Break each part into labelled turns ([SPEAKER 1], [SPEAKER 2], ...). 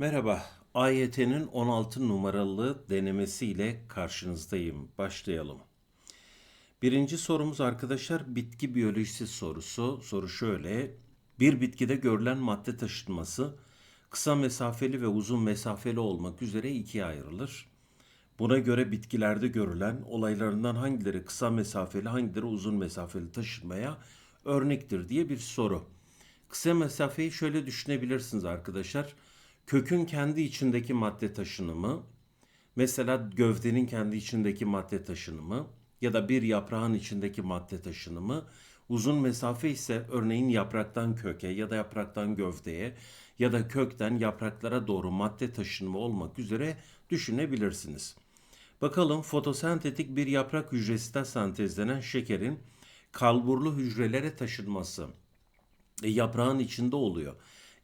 [SPEAKER 1] Merhaba, AYT'nin 16 numaralı denemesiyle karşınızdayım. Başlayalım. Birinci sorumuz arkadaşlar bitki biyolojisi sorusu. Soru şöyle. Bir bitkide görülen madde taşınması kısa mesafeli ve uzun mesafeli olmak üzere ikiye ayrılır. Buna göre bitkilerde görülen olaylarından hangileri kısa mesafeli, hangileri uzun mesafeli taşınmaya örnektir diye bir soru. Kısa mesafeyi şöyle düşünebilirsiniz arkadaşlar. Kökün kendi içindeki madde taşınımı, mesela gövdenin kendi içindeki madde taşınımı ya da bir yaprağın içindeki madde taşınımı, uzun mesafe ise örneğin yapraktan köke ya da yapraktan gövdeye ya da kökten yapraklara doğru madde taşınımı olmak üzere düşünebilirsiniz. Bakalım fotosentetik bir yaprak hücresinde sentezlenen şekerin kalburlu hücrelere taşınması e, yaprağın içinde oluyor.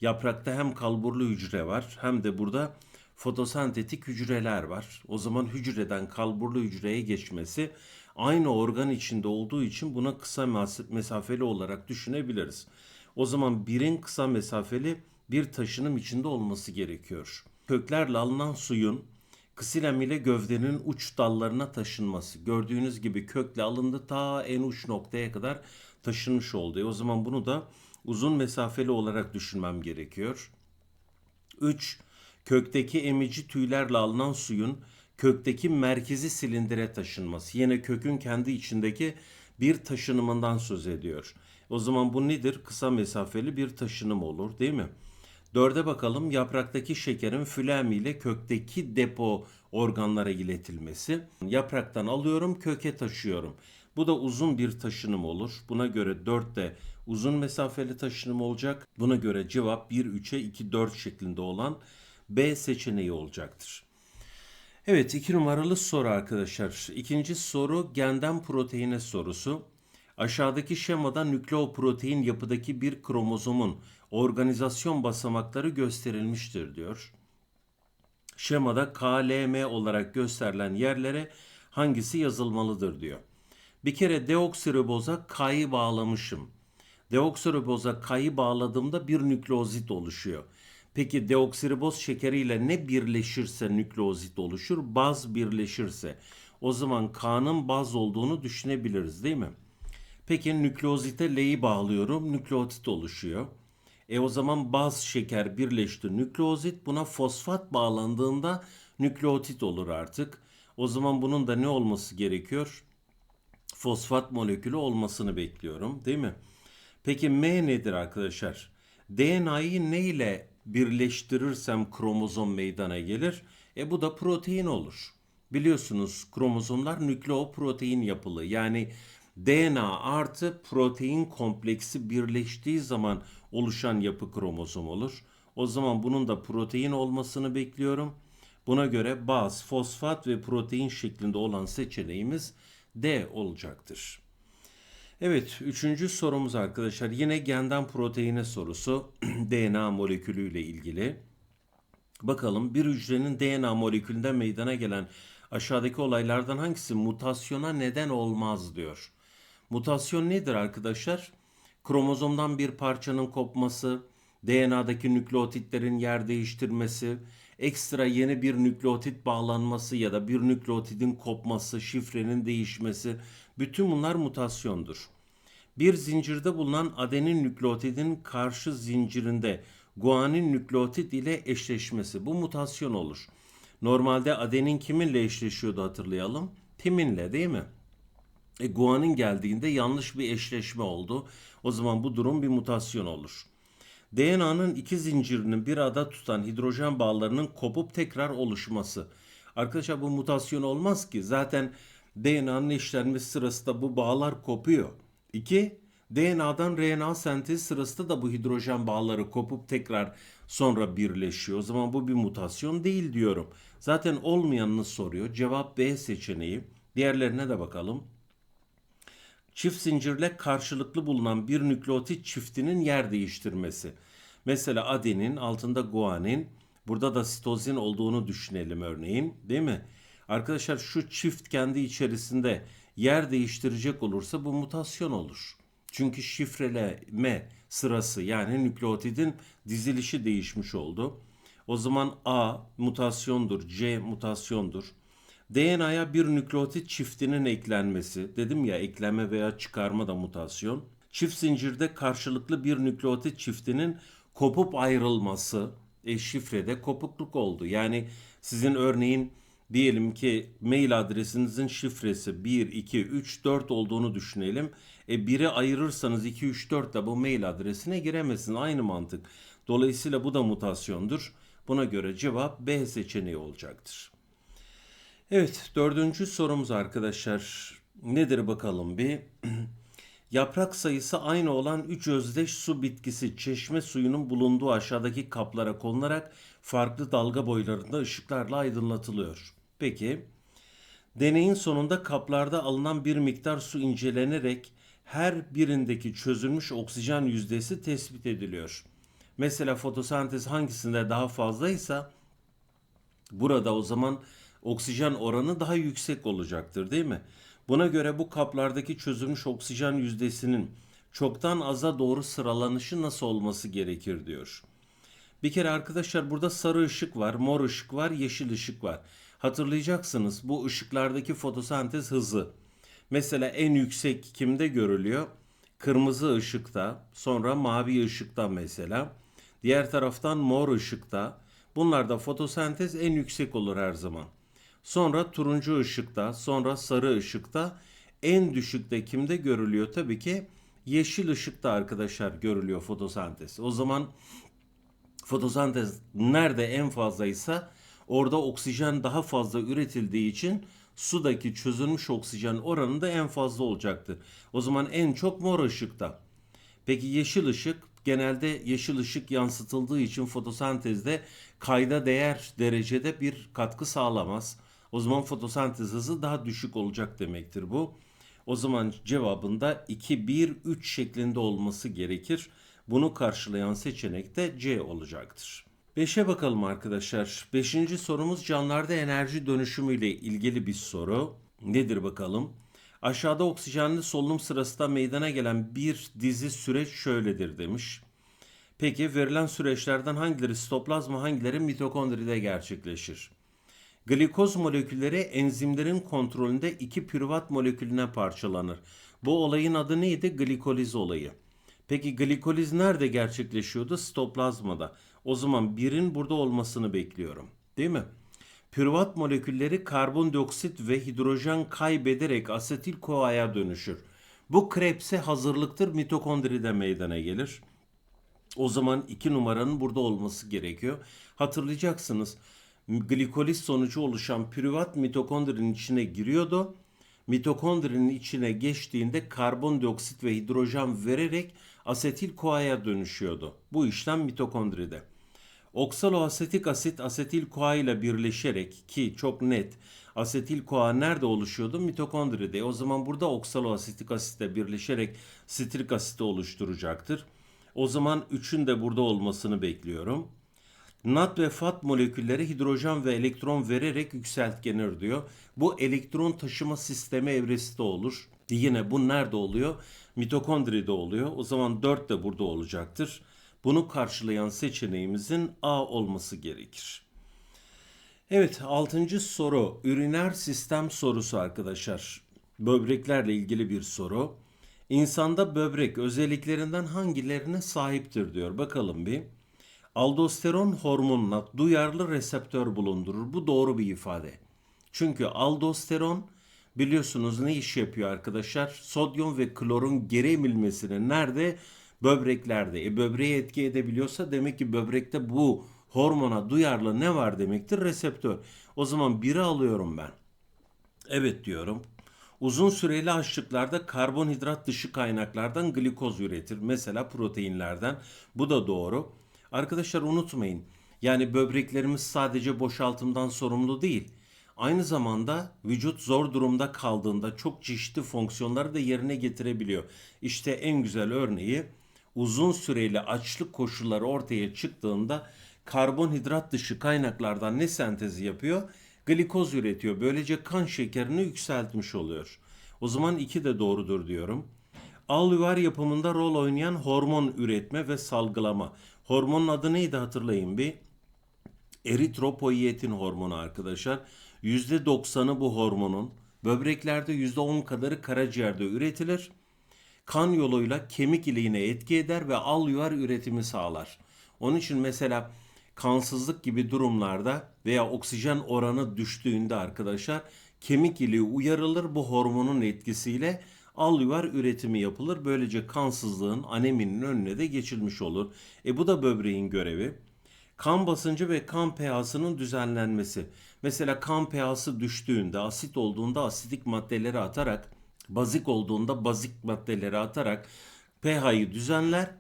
[SPEAKER 1] Yaprakta hem kalburlu hücre var hem de burada fotosentetik hücreler var. O zaman hücreden kalburlu hücreye geçmesi aynı organ içinde olduğu için buna kısa mesafeli olarak düşünebiliriz. O zaman birin kısa mesafeli bir taşınım içinde olması gerekiyor. Köklerle alınan suyun ksilem ile gövdenin uç dallarına taşınması. Gördüğünüz gibi kökle alındı ta en uç noktaya kadar taşınmış oldu. E o zaman bunu da uzun mesafeli olarak düşünmem gerekiyor. 3. Kökteki emici tüylerle alınan suyun kökteki merkezi silindire taşınması. Yine kökün kendi içindeki bir taşınımından söz ediyor. O zaman bu nedir? Kısa mesafeli bir taşınım olur değil mi? Dörde bakalım yapraktaki şekerin fülem ile kökteki depo organlara iletilmesi. Yapraktan alıyorum köke taşıyorum. Bu da uzun bir taşınım olur. Buna göre 4 de uzun mesafeli taşınım olacak. Buna göre cevap 1, 3'e 2, 4 şeklinde olan B seçeneği olacaktır. Evet iki numaralı soru arkadaşlar. İkinci soru genden proteine sorusu. Aşağıdaki şemada nükleoprotein yapıdaki bir kromozomun organizasyon basamakları gösterilmiştir diyor. Şemada KLM olarak gösterilen yerlere hangisi yazılmalıdır diyor. Bir kere deoksiriboza K'yı bağlamışım. Deoksiriboza K'yı bağladığımda bir nükleozit oluşuyor. Peki deoksiriboz şekeriyle ne birleşirse nükleozit oluşur? Baz birleşirse. O zaman K'nın baz olduğunu düşünebiliriz değil mi? Peki nükleozite L'yi bağlıyorum. Nükleotit oluşuyor. E o zaman baz şeker birleşti nükleozit. Buna fosfat bağlandığında nükleotit olur artık. O zaman bunun da ne olması gerekiyor? Fosfat molekülü olmasını bekliyorum değil mi? Peki M nedir arkadaşlar? DNA'yı ne ile birleştirirsem kromozom meydana gelir? E bu da protein olur. Biliyorsunuz kromozomlar nükleoprotein yapılı. Yani DNA artı protein kompleksi birleştiği zaman oluşan yapı kromozom olur. O zaman bunun da protein olmasını bekliyorum. Buna göre baz, fosfat ve protein şeklinde olan seçeneğimiz D olacaktır. Evet, üçüncü sorumuz arkadaşlar. Yine genden proteine sorusu DNA molekülü ile ilgili. Bakalım bir hücrenin DNA molekülünde meydana gelen aşağıdaki olaylardan hangisi mutasyona neden olmaz diyor. Mutasyon nedir arkadaşlar? Kromozomdan bir parçanın kopması, DNA'daki nükleotitlerin yer değiştirmesi, ekstra yeni bir nükleotit bağlanması ya da bir nükleotidin kopması, şifrenin değişmesi bütün bunlar mutasyondur. Bir zincirde bulunan adenin nükleotidin karşı zincirinde guanin nükleotit ile eşleşmesi bu mutasyon olur. Normalde adenin kiminle eşleşiyordu hatırlayalım? Timinle değil mi? E, guanin geldiğinde yanlış bir eşleşme oldu. O zaman bu durum bir mutasyon olur. DNA'nın iki zincirinin bir arada tutan hidrojen bağlarının kopup tekrar oluşması. Arkadaşlar bu mutasyon olmaz ki. Zaten DNA'nın eşlenmesi sırasında bu bağlar kopuyor. İki, DNA'dan RNA sentezi sırasında da bu hidrojen bağları kopup tekrar sonra birleşiyor. O zaman bu bir mutasyon değil diyorum. Zaten olmayanını soruyor. Cevap B seçeneği. Diğerlerine de bakalım çift zincirle karşılıklı bulunan bir nükleotit çiftinin yer değiştirmesi. Mesela adenin altında guanin, burada da sitozin olduğunu düşünelim örneğin, değil mi? Arkadaşlar şu çift kendi içerisinde yer değiştirecek olursa bu mutasyon olur. Çünkü şifreleme sırası yani nükleotidin dizilişi değişmiş oldu. O zaman A mutasyondur, C mutasyondur. DNA'ya bir nükleotit çiftinin eklenmesi, dedim ya ekleme veya çıkarma da mutasyon. Çift zincirde karşılıklı bir nükleotit çiftinin kopup ayrılması, e, şifrede kopukluk oldu. Yani sizin örneğin diyelim ki mail adresinizin şifresi 1, 2, 3, 4 olduğunu düşünelim. E, biri ayırırsanız 2, 3, 4 de bu mail adresine giremezsin. Aynı mantık. Dolayısıyla bu da mutasyondur. Buna göre cevap B seçeneği olacaktır. Evet, dördüncü sorumuz arkadaşlar. Nedir bakalım bir? Yaprak sayısı aynı olan 3 özdeş su bitkisi çeşme suyunun bulunduğu aşağıdaki kaplara konularak farklı dalga boylarında ışıklarla aydınlatılıyor. Peki, deneyin sonunda kaplarda alınan bir miktar su incelenerek her birindeki çözülmüş oksijen yüzdesi tespit ediliyor. Mesela fotosentez hangisinde daha fazlaysa burada o zaman oksijen oranı daha yüksek olacaktır değil mi? Buna göre bu kaplardaki çözülmüş oksijen yüzdesinin çoktan aza doğru sıralanışı nasıl olması gerekir diyor. Bir kere arkadaşlar burada sarı ışık var, mor ışık var, yeşil ışık var. Hatırlayacaksınız bu ışıklardaki fotosentez hızı. Mesela en yüksek kimde görülüyor? Kırmızı ışıkta, sonra mavi ışıkta mesela. Diğer taraftan mor ışıkta. Bunlarda fotosentez en yüksek olur her zaman. Sonra turuncu ışıkta, sonra sarı ışıkta, en düşükte kimde görülüyor? Tabii ki yeşil ışıkta arkadaşlar görülüyor fotosentez. O zaman fotosentez nerede en fazlaysa orada oksijen daha fazla üretildiği için sudaki çözülmüş oksijen oranı da en fazla olacaktır. O zaman en çok mor ışıkta. Peki yeşil ışık genelde yeşil ışık yansıtıldığı için fotosentezde kayda değer derecede bir katkı sağlamaz. O zaman fotosentez hızı daha düşük olacak demektir bu. O zaman cevabında 2, 1, 3 şeklinde olması gerekir. Bunu karşılayan seçenek de C olacaktır. 5'e bakalım arkadaşlar. 5. sorumuz canlılarda enerji dönüşümü ile ilgili bir soru. Nedir bakalım? Aşağıda oksijenli solunum sırasında meydana gelen bir dizi süreç şöyledir demiş. Peki verilen süreçlerden hangileri sitoplazma hangileri mitokondride gerçekleşir? Glikoz molekülleri enzimlerin kontrolünde iki pürüvat molekülüne parçalanır. Bu olayın adı neydi? Glikoliz olayı. Peki glikoliz nerede gerçekleşiyordu? Sitoplazmada. O zaman birin burada olmasını bekliyorum. Değil mi? Pürüvat molekülleri karbondioksit ve hidrojen kaybederek asetil koaya dönüşür. Bu Krebs'e hazırlıktır mitokondride meydana gelir. O zaman iki numaranın burada olması gerekiyor. Hatırlayacaksınız glikoliz sonucu oluşan pürüvat mitokondrinin içine giriyordu. Mitokondrinin içine geçtiğinde karbondioksit ve hidrojen vererek asetil koaya dönüşüyordu. Bu işlem mitokondride. Oksaloasetik asit asetil koa ile birleşerek ki çok net asetil koa nerede oluşuyordu? Mitokondride. O zaman burada oksaloasetik asitle birleşerek sitrik asit oluşturacaktır. O zaman üçün de burada olmasını bekliyorum. Nat ve fat molekülleri hidrojen ve elektron vererek yükseltgenir diyor. Bu elektron taşıma sistemi evresi de olur. Yine bu nerede oluyor? Mitokondride oluyor. O zaman 4 de burada olacaktır. Bunu karşılayan seçeneğimizin A olması gerekir. Evet 6. soru üriner sistem sorusu arkadaşlar. Böbreklerle ilgili bir soru. İnsanda böbrek özelliklerinden hangilerine sahiptir diyor. Bakalım bir. Aldosteron hormonuna duyarlı reseptör bulundurur. Bu doğru bir ifade. Çünkü aldosteron biliyorsunuz ne iş yapıyor arkadaşlar? Sodyum ve klorun geri emilmesini nerede? Böbreklerde. E böbreğe etki edebiliyorsa demek ki böbrekte bu hormona duyarlı ne var demektir? Reseptör. O zaman biri alıyorum ben. Evet diyorum. Uzun süreli açlıklarda karbonhidrat dışı kaynaklardan glikoz üretir. Mesela proteinlerden. Bu da doğru. Arkadaşlar unutmayın. Yani böbreklerimiz sadece boşaltımdan sorumlu değil. Aynı zamanda vücut zor durumda kaldığında çok çeşitli fonksiyonları da yerine getirebiliyor. İşte en güzel örneği uzun süreli açlık koşulları ortaya çıktığında karbonhidrat dışı kaynaklardan ne sentezi yapıyor? Glikoz üretiyor. Böylece kan şekerini yükseltmiş oluyor. O zaman iki de doğrudur diyorum. Alüvar yapımında rol oynayan hormon üretme ve salgılama. Hormonun adı neydi hatırlayın bir. eritropoietin hormonu arkadaşlar. %90'ı bu hormonun böbreklerde %10 kadarı karaciğerde üretilir. Kan yoluyla kemik iliğine etki eder ve alüvar üretimi sağlar. Onun için mesela kansızlık gibi durumlarda veya oksijen oranı düştüğünde arkadaşlar kemik iliği uyarılır bu hormonun etkisiyle alüvar üretimi yapılır. Böylece kansızlığın aneminin önüne de geçilmiş olur. E bu da böbreğin görevi. Kan basıncı ve kan pH'sının düzenlenmesi. Mesela kan pH'sı düştüğünde, asit olduğunda asitik maddeleri atarak, bazik olduğunda bazik maddeleri atarak pH'yi düzenler.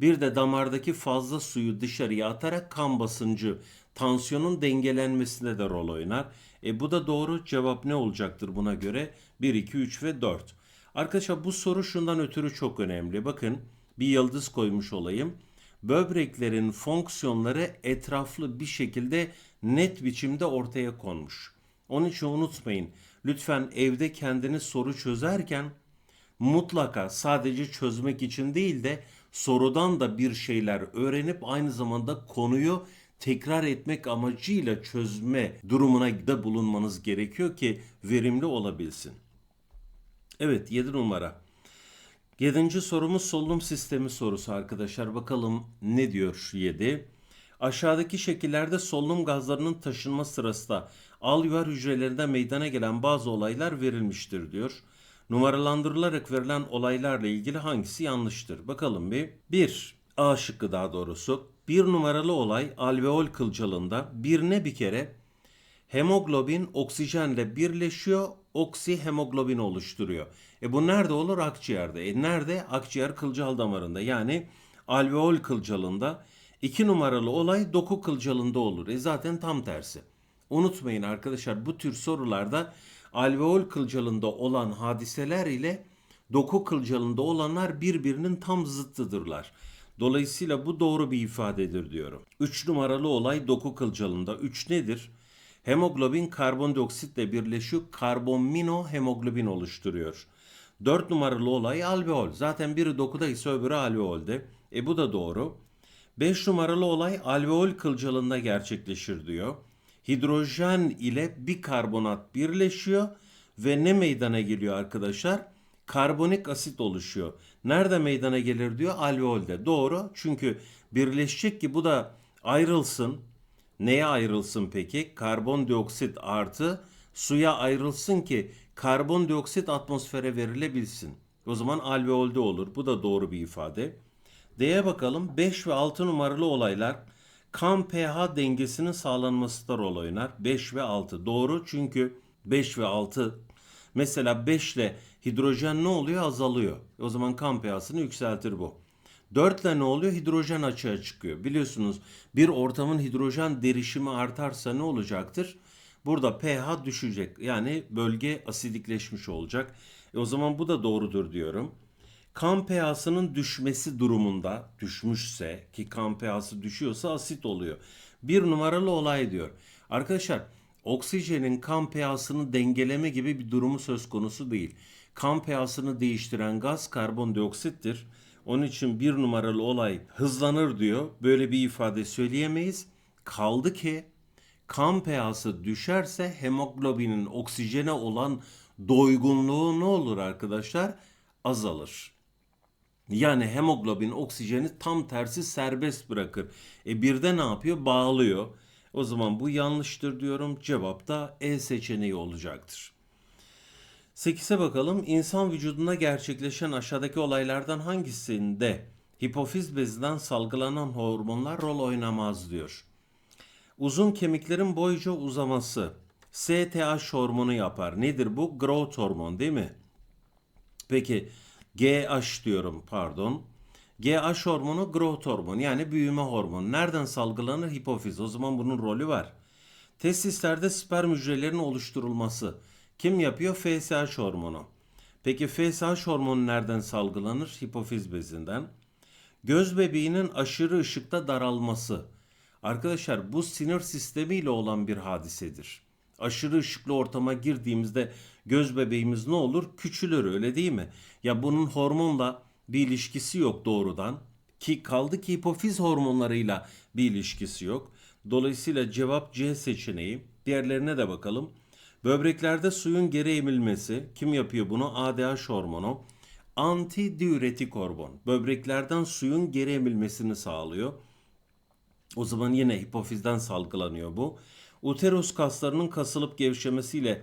[SPEAKER 1] Bir de damardaki fazla suyu dışarıya atarak kan basıncı, tansiyonun dengelenmesine de rol oynar. E bu da doğru. Cevap ne olacaktır buna göre? 1, 2, 3 ve 4. Arkadaşlar bu soru şundan ötürü çok önemli. Bakın bir yıldız koymuş olayım. Böbreklerin fonksiyonları etraflı bir şekilde net biçimde ortaya konmuş. Onun için unutmayın. Lütfen evde kendiniz soru çözerken mutlaka sadece çözmek için değil de sorudan da bir şeyler öğrenip aynı zamanda konuyu tekrar etmek amacıyla çözme durumuna da bulunmanız gerekiyor ki verimli olabilsin. Evet 7 numara. Yedinci sorumuz solunum sistemi sorusu arkadaşlar. Bakalım ne diyor 7. Aşağıdaki şekillerde solunum gazlarının taşınma sırasında alveolar hücrelerinde meydana gelen bazı olaylar verilmiştir diyor. Numaralandırılarak verilen olaylarla ilgili hangisi yanlıştır? Bakalım bir. 1. A şıkkı daha doğrusu. Bir numaralı olay alveol kılcalında birine bir kere hemoglobin oksijenle birleşiyor, oksihemoglobin oluşturuyor. E bu nerede olur? Akciğerde. E nerede? Akciğer kılcal damarında. Yani alveol kılcalında. İki numaralı olay doku kılcalında olur. E zaten tam tersi. Unutmayın arkadaşlar bu tür sorularda alveol kılcalında olan hadiseler ile doku kılcalında olanlar birbirinin tam zıttıdırlar. Dolayısıyla bu doğru bir ifadedir diyorum. 3 numaralı olay doku kılcalında. 3 nedir? Hemoglobin karbondioksitle birleşiyor. Karbonmino hemoglobin oluşturuyor. 4 numaralı olay alveol. Zaten biri dokuda ise öbürü alveolde. E bu da doğru. 5 numaralı olay alveol kılcalında gerçekleşir diyor. Hidrojen ile bir karbonat birleşiyor ve ne meydana geliyor arkadaşlar? Karbonik asit oluşuyor. Nerede meydana gelir diyor? Alveolde. Doğru. Çünkü birleşecek ki bu da ayrılsın. Neye ayrılsın peki? Karbondioksit artı suya ayrılsın ki karbondioksit atmosfere verilebilsin. O zaman alveolde olur. Bu da doğru bir ifade. D'ye bakalım. 5 ve 6 numaralı olaylar kan pH dengesinin sağlanmasında rol oynar. 5 ve 6 doğru çünkü 5 ve 6 mesela 5 ile hidrojen ne oluyor? Azalıyor. O zaman kan pH'sını yükseltir bu. 4 ile ne oluyor? Hidrojen açığa çıkıyor. Biliyorsunuz bir ortamın hidrojen derişimi artarsa ne olacaktır? Burada pH düşecek. Yani bölge asidikleşmiş olacak. E o zaman bu da doğrudur diyorum. Kan pH'sının düşmesi durumunda düşmüşse ki kan pH'sı düşüyorsa asit oluyor. Bir numaralı olay diyor. Arkadaşlar oksijenin kan pH'sını dengeleme gibi bir durumu söz konusu değil. Kan pH'sını değiştiren gaz karbondioksittir. Onun için bir numaralı olay hızlanır diyor. Böyle bir ifade söyleyemeyiz. Kaldı ki kan pH'sı düşerse hemoglobinin oksijene olan doygunluğu ne olur arkadaşlar? Azalır. Yani hemoglobin oksijeni tam tersi serbest bırakır. E bir de ne yapıyor? Bağlıyor. O zaman bu yanlıştır diyorum. Cevap da E seçeneği olacaktır. 8'e bakalım. İnsan vücudunda gerçekleşen aşağıdaki olaylardan hangisinde hipofiz bezinden salgılanan hormonlar rol oynamaz diyor. Uzun kemiklerin boyunca uzaması STH hormonu yapar. Nedir bu? Growth hormon değil mi? Peki GH diyorum pardon. GH hormonu growth hormonu yani büyüme hormonu. Nereden salgılanır? Hipofiz. O zaman bunun rolü var. Testislerde sperm hücrelerinin oluşturulması. Kim yapıyor? FSH hormonu. Peki FSH hormonu nereden salgılanır? Hipofiz bezinden. Göz bebeğinin aşırı ışıkta daralması. Arkadaşlar bu sinir sistemiyle olan bir hadisedir. Aşırı ışıklı ortama girdiğimizde göz bebeğimiz ne olur? Küçülür öyle değil mi? Ya bunun hormonla bir ilişkisi yok doğrudan ki kaldı ki hipofiz hormonlarıyla bir ilişkisi yok. Dolayısıyla cevap C seçeneği. Diğerlerine de bakalım. Böbreklerde suyun geri emilmesi. Kim yapıyor bunu? ADH hormonu. Antidiüretik hormon. Böbreklerden suyun geri emilmesini sağlıyor. O zaman yine hipofizden salgılanıyor bu. Uterus kaslarının kasılıp gevşemesiyle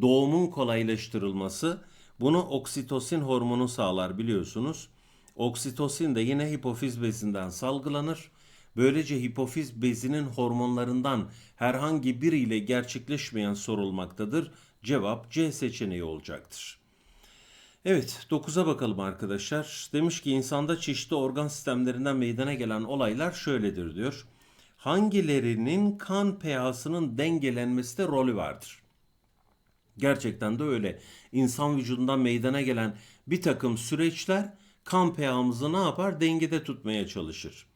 [SPEAKER 1] doğumun kolaylaştırılması bunu oksitosin hormonu sağlar biliyorsunuz. Oksitosin de yine hipofiz bezinden salgılanır. Böylece hipofiz bezinin hormonlarından herhangi biriyle gerçekleşmeyen sorulmaktadır. Cevap C seçeneği olacaktır. Evet, 9'a bakalım arkadaşlar. Demiş ki insanda çeşitli organ sistemlerinden meydana gelen olaylar şöyledir diyor. Hangilerinin kan pH'sının dengelenmesinde rolü vardır? Gerçekten de öyle. İnsan vücudundan meydana gelen bir takım süreçler kan pH'ımızı ne yapar? Dengede tutmaya çalışır.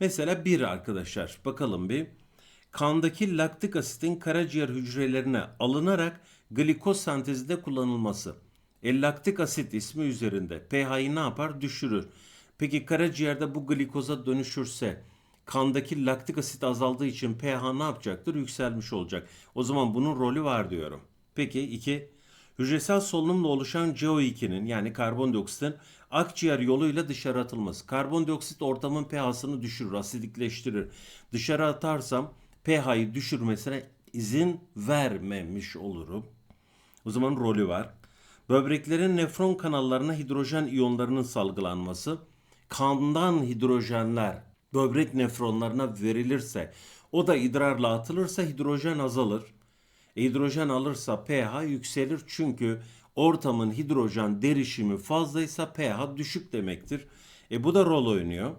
[SPEAKER 1] Mesela bir arkadaşlar bakalım bir. Kandaki laktik asitin karaciğer hücrelerine alınarak glikoz sentezinde kullanılması. E, laktik asit ismi üzerinde pH'yi ne yapar? Düşürür. Peki karaciğerde bu glikoza dönüşürse kandaki laktik asit azaldığı için pH ne yapacaktır? Yükselmiş olacak. O zaman bunun rolü var diyorum. Peki 2. Hücresel solunumla oluşan CO2'nin yani karbondioksitin akciğer yoluyla dışarı atılması. Karbondioksit ortamın pH'sını düşürür, asidikleştirir. Dışarı atarsam pH'yi düşürmesine izin vermemiş olurum. O zaman rolü var. Böbreklerin nefron kanallarına hidrojen iyonlarının salgılanması. Kandan hidrojenler böbrek nefronlarına verilirse o da idrarla atılırsa hidrojen azalır. Hidrojen alırsa pH yükselir çünkü ortamın hidrojen derişimi fazlaysa pH düşük demektir. E bu da rol oynuyor.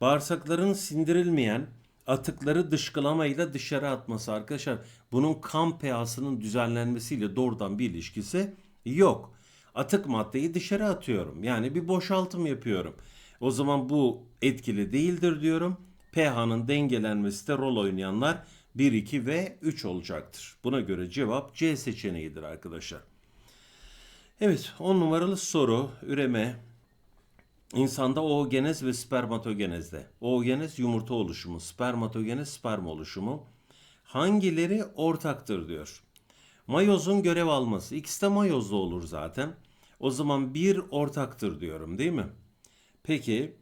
[SPEAKER 1] Bağırsakların sindirilmeyen atıkları dışkılamayla dışarı atması arkadaşlar. Bunun kan pH'sının düzenlenmesiyle doğrudan bir ilişkisi yok. Atık maddeyi dışarı atıyorum. Yani bir boşaltım yapıyorum. O zaman bu etkili değildir diyorum. pH'nın dengelenmesi de rol oynayanlar 1, 2 ve 3 olacaktır. Buna göre cevap C seçeneğidir arkadaşlar. Evet 10 numaralı soru üreme insanda oogenez ve spermatogenezde. Oogenez yumurta oluşumu, spermatogenez sperm oluşumu. Hangileri ortaktır diyor. Mayozun görev alması. İkisi de mayozda olur zaten. O zaman bir ortaktır diyorum değil mi? Peki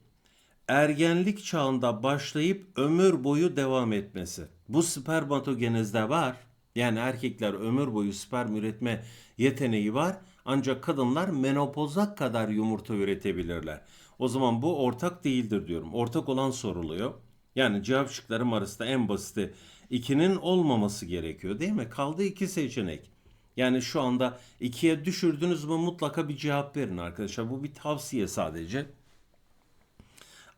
[SPEAKER 1] ergenlik çağında başlayıp ömür boyu devam etmesi. Bu spermatogenezde var. Yani erkekler ömür boyu sperm üretme yeteneği var. Ancak kadınlar menopoza kadar yumurta üretebilirler. O zaman bu ortak değildir diyorum. Ortak olan soruluyor. Yani cevap şıklarım arasında en basiti 2'nin olmaması gerekiyor değil mi? Kaldı iki seçenek. Yani şu anda 2'ye düşürdünüz mü mutlaka bir cevap verin arkadaşlar. Bu bir tavsiye sadece.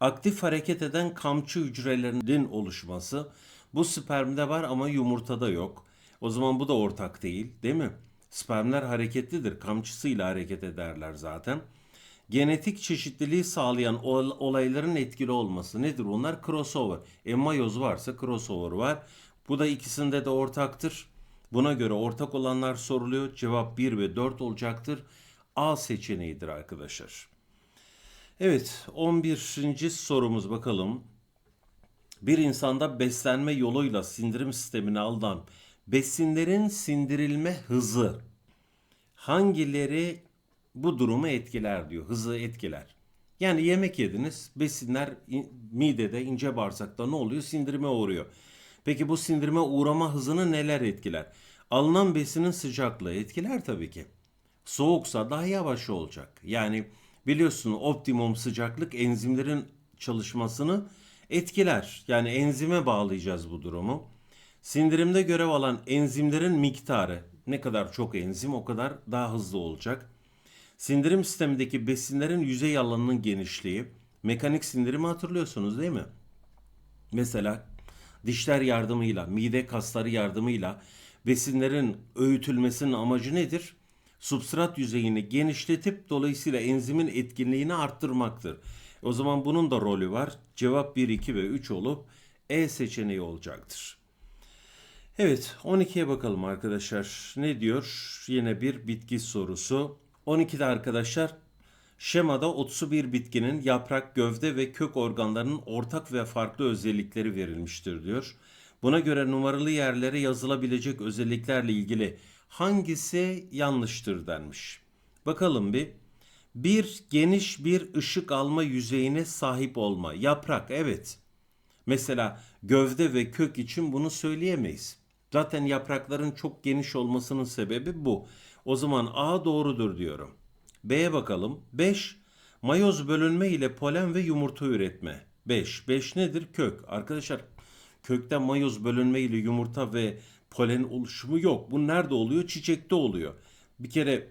[SPEAKER 1] Aktif hareket eden kamçı hücrelerinin oluşması. Bu spermde var ama yumurtada yok. O zaman bu da ortak değil, değil mi? Spermler hareketlidir. Kamçısıyla hareket ederler zaten. Genetik çeşitliliği sağlayan olayların etkili olması nedir bunlar? Crossover. E mayoz varsa crossover var. Bu da ikisinde de ortaktır. Buna göre ortak olanlar soruluyor. Cevap 1 ve 4 olacaktır. A seçeneğidir arkadaşlar. Evet 11. sorumuz bakalım. Bir insanda beslenme yoluyla sindirim sistemine alınan besinlerin sindirilme hızı hangileri bu durumu etkiler diyor. Hızı etkiler. Yani yemek yediniz, besinler midede, ince bağırsakta ne oluyor? Sindirime uğruyor. Peki bu sindirime uğrama hızını neler etkiler? Alınan besinin sıcaklığı etkiler tabii ki. Soğuksa daha yavaş olacak. Yani biliyorsun optimum sıcaklık enzimlerin çalışmasını etkiler. Yani enzime bağlayacağız bu durumu. Sindirimde görev alan enzimlerin miktarı ne kadar çok enzim o kadar daha hızlı olacak. Sindirim sistemindeki besinlerin yüzey alanının genişliği, mekanik sindirimi hatırlıyorsunuz değil mi? Mesela dişler yardımıyla, mide kasları yardımıyla besinlerin öğütülmesinin amacı nedir? Substrat yüzeyini genişletip dolayısıyla enzimin etkinliğini arttırmaktır. O zaman bunun da rolü var. Cevap 1, 2 ve 3 olup E seçeneği olacaktır. Evet 12'ye bakalım arkadaşlar. Ne diyor? Yine bir bitki sorusu. 12'de arkadaşlar şemada 31 bitkinin yaprak, gövde ve kök organlarının ortak ve farklı özellikleri verilmiştir diyor. Buna göre numaralı yerlere yazılabilecek özelliklerle ilgili hangisi yanlıştır denmiş. Bakalım bir. Bir geniş bir ışık alma yüzeyine sahip olma. Yaprak evet. Mesela gövde ve kök için bunu söyleyemeyiz. Zaten yaprakların çok geniş olmasının sebebi bu. O zaman A doğrudur diyorum. B'ye bakalım. 5. Mayoz bölünme ile polen ve yumurta üretme. 5. 5 nedir? Kök. Arkadaşlar kökte mayoz bölünme ile yumurta ve polen oluşumu yok. Bu nerede oluyor? Çiçekte oluyor. Bir kere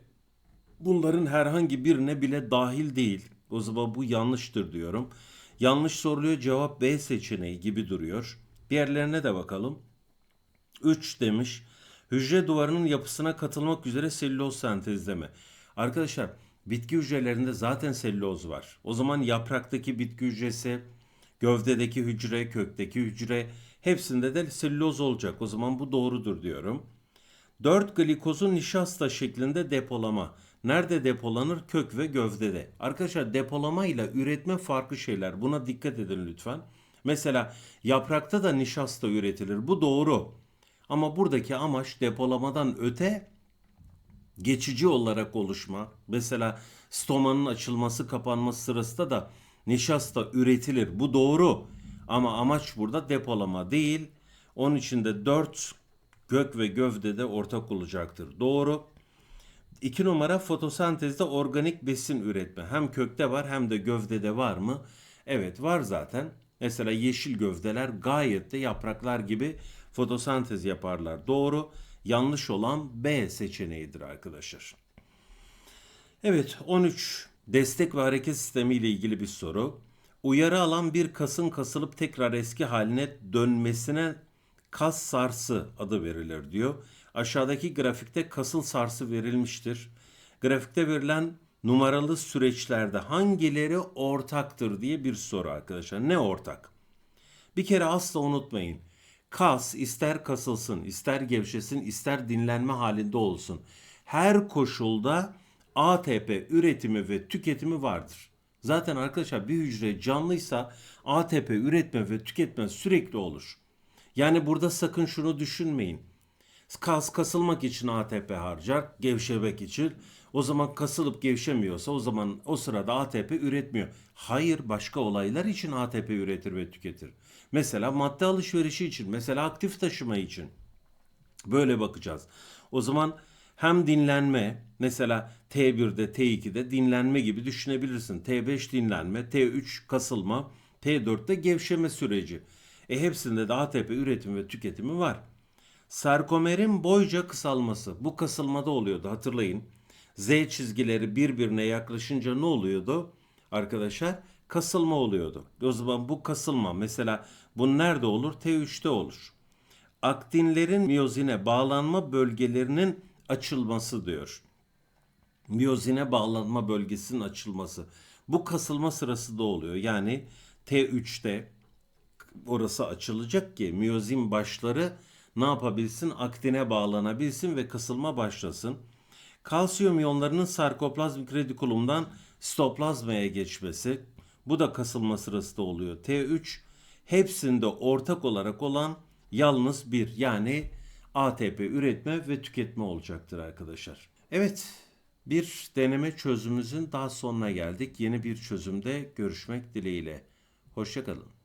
[SPEAKER 1] bunların herhangi birine bile dahil değil. O zaman bu yanlıştır diyorum. Yanlış soruluyor cevap B seçeneği gibi duruyor. Diğerlerine de bakalım. 3 demiş. Hücre duvarının yapısına katılmak üzere selüloz sentezleme. Arkadaşlar bitki hücrelerinde zaten selüloz var. O zaman yapraktaki bitki hücresi, gövdedeki hücre, kökteki hücre hepsinde de selüloz olacak. O zaman bu doğrudur diyorum. 4 glikozu nişasta şeklinde depolama. Nerede depolanır? Kök ve gövdede. Arkadaşlar depolama ile üretme farklı şeyler. Buna dikkat edin lütfen. Mesela yaprakta da nişasta üretilir. Bu doğru. Ama buradaki amaç depolamadan öte geçici olarak oluşma. Mesela stomanın açılması kapanması sırasında da nişasta üretilir. Bu doğru. Ama amaç burada depolama değil. Onun için de 4 gök ve gövdede ortak olacaktır. Doğru. 2 numara fotosentezde organik besin üretme. Hem kökte var hem de gövdede var mı? Evet var zaten. Mesela yeşil gövdeler gayet de yapraklar gibi fotosentez yaparlar. Doğru. Yanlış olan B seçeneğidir arkadaşlar. Evet 13 destek ve hareket sistemi ile ilgili bir soru. Uyarı alan bir kasın kasılıp tekrar eski haline dönmesine kas sarsı adı verilir diyor. Aşağıdaki grafikte kasıl sarsı verilmiştir. Grafikte verilen numaralı süreçlerde hangileri ortaktır diye bir soru arkadaşlar. Ne ortak? Bir kere asla unutmayın. Kas ister kasılsın, ister gevşesin, ister dinlenme halinde olsun. Her koşulda ATP üretimi ve tüketimi vardır. Zaten arkadaşlar bir hücre canlıysa ATP üretme ve tüketme sürekli olur. Yani burada sakın şunu düşünmeyin. Kas kasılmak için ATP harcar, gevşemek için. O zaman kasılıp gevşemiyorsa o zaman o sırada ATP üretmiyor. Hayır başka olaylar için ATP üretir ve tüketir. Mesela madde alışverişi için, mesela aktif taşıma için. Böyle bakacağız. O zaman hem dinlenme, mesela T1'de, T2'de dinlenme gibi düşünebilirsin. T5 dinlenme, T3 kasılma, T4'te gevşeme süreci. E hepsinde de ATP üretimi ve tüketimi var. Sarkomerin boyca kısalması. Bu kasılmada oluyordu hatırlayın. Z çizgileri birbirine yaklaşınca ne oluyordu? Arkadaşlar kasılma oluyordu. O zaman bu kasılma mesela bu nerede olur? T3'te olur. Aktinlerin miyozine bağlanma bölgelerinin açılması diyor. Miyozine bağlanma bölgesinin açılması. Bu kasılma sırası da oluyor. Yani T3'te orası açılacak ki miyozin başları ne yapabilsin? Aktine bağlanabilsin ve kasılma başlasın. Kalsiyum iyonlarının sarkoplazmik retikulumdan sitoplazmaya geçmesi. Bu da kasılma sırası da oluyor. T3 hepsinde ortak olarak olan yalnız bir yani ATP üretme ve tüketme olacaktır arkadaşlar. Evet bir deneme çözümümüzün daha sonuna geldik. Yeni bir çözümde görüşmek dileğiyle. Hoşçakalın.